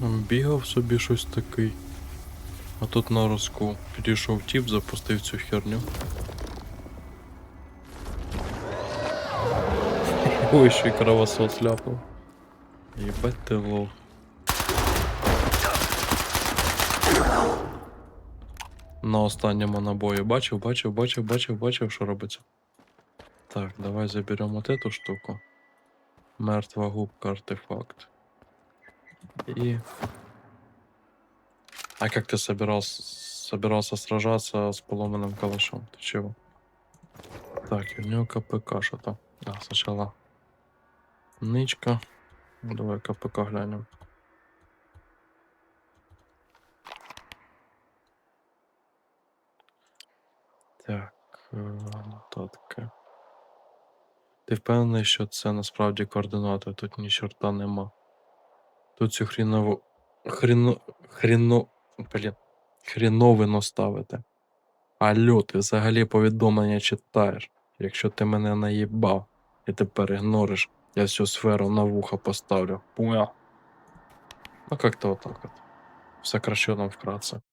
Бігав собі щось такий. А тут на розку підійшов тіп, запустив цю херню. Ой, ще й кровосос ляпав. Єбать ти лох. На останньому набої бачив, бачив, бачив, бачив, бачив, що робиться. Так, давай заберем вот эту штуку. Мертва губка артефакт. И... А как ты собирался, собирался сражаться с поломанным калашом? Ты чего? Так, и у него КПК что-то. А, сначала нычка. Ну, Давай КПК глянем. Так, е, нотатки. Ти впевнений, що це насправді координати? Тут ні чорта нема. Тут цю хрінову. Хріно. Хріно. Блін. Хріновину ставити. Алло, ти взагалі повідомлення читаєш. Якщо ти мене наїбав і тепер ігнориш, я всю сферу на вухо поставлю. Пуя. Ну как-то вот так вот. В сокращенном вкратце.